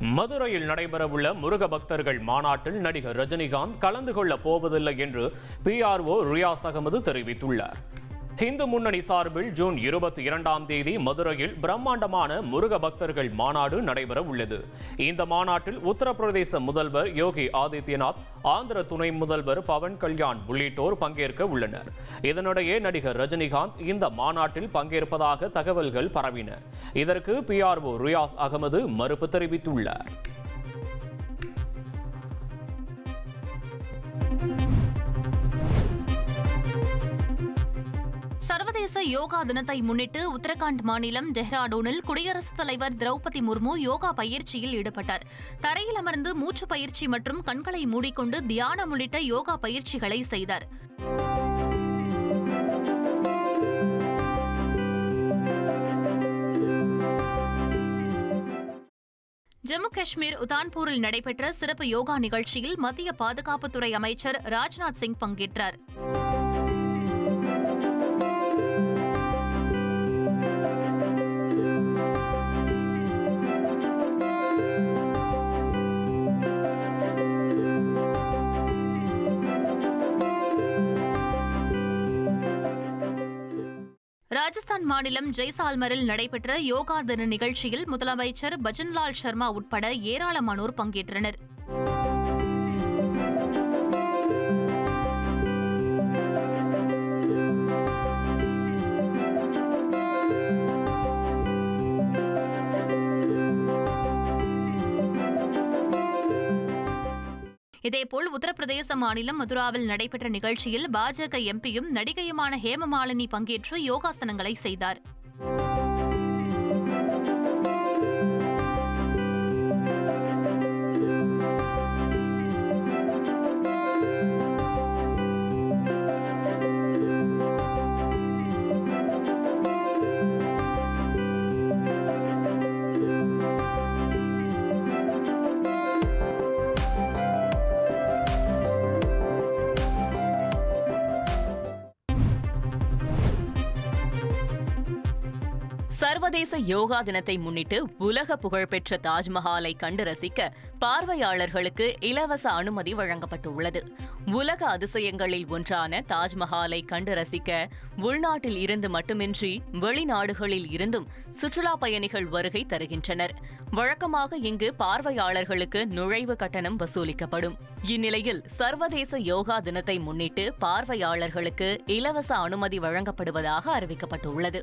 மதுரையில் நடைபெறவுள்ள முருக பக்தர்கள் மாநாட்டில் நடிகர் ரஜினிகாந்த் கலந்து கொள்ளப் போவதில்லை என்று பிஆர்ஓ ரியாஸ் அகமது தெரிவித்துள்ளார். இந்து முன்னணி சார்பில் ஜூன் இருபத்தி இரண்டாம் தேதி மதுரையில் பிரம்மாண்டமான முருக பக்தர்கள் மாநாடு நடைபெற உள்ளது. இந்த மாநாட்டில் உத்தரப்பிரதேச முதல்வர் யோகி ஆதித்யநாத் ஆந்திர துணை முதல்வர் பவன் கல்யாண் உள்ளிட்டோர் பங்கேற்க உள்ளனர். இதனிடையே நடிகர் ரஜினிகாந்த் இந்த மாநாட்டில் பங்கேற்பதாக தகவல்கள் பரவின. இதற்கு பிஆர்ஓ ரியாஸ் அகமது மறுப்பு தெரிவித்துள்ளார். சர்வதேச யோகா தினத்தை முன்னிட்டு உத்தரகாண்ட் மாநிலம் டெஹ்ராடூனில் குடியரசுத் தலைவர் திரௌபதி முர்மு யோகா பயிற்சியில் ஈடுபட்டார். தரையில் அமர்ந்து மூச்சு பயிற்சி மற்றும் கண்களை மூடிக்கொண்டு தியானம் உள்ளிட்ட யோகா பயிற்சிகளை செய்தார். ஜம்மு காஷ்மீர் உதான்பூரில் நடைபெற்ற சிறப்பு யோகா நிகழ்ச்சியில் மத்திய பாதுகாப்புத்துறை அமைச்சர் ராஜ்நாத் சிங் பங்கேற்றார். ராஜஸ்தான் மாநிலம் ஜெய்சால்மரில் நடைபெற்ற யோகா தின நிகழ்ச்சியில் முதலமைச்சர் பஜன்லால் சர்மா உட்பட ஏராளமானோர் பங்கேற்றனர். இதேபோல் உத்தரப்பிரதேச மாநிலம் மதுராவில் நடைபெற்ற நிகழ்ச்சியில் பாஜக எம்பியும் நடிகையுமான ஹேமமாலினி பங்கேற்று யோகாசனங்களை செய்தார். சர்வதேச யோகா தினத்தை முன்னிட்டு உலக புகழ்பெற்ற தாஜ்மஹாலை கண்டு ரசிக்க பார்வையாளர்களுக்கு இலவச அனுமதி வழங்கப்பட்டுள்ளது. உலக அதிசயங்களில் ஒன்றான தாஜ்மஹாலை கண்டு ரசிக்க உள்நாட்டில் இருந்து மட்டுமின்றி வெளிநாடுகளில் இருந்தும் சுற்றுலா பயணிகள் வருகை தருகின்றனர். வழக்கமாக இங்கு பார்வையாளர்களுக்கு நுழைவு கட்டணம் வசூலிக்கப்படும். இந்நிலையில் சர்வதேச யோகா தினத்தை முன்னிட்டு பார்வையாளர்களுக்கு இலவச அனுமதி வழங்கப்படுவதாக அறிவிக்கப்பட்டுள்ளது.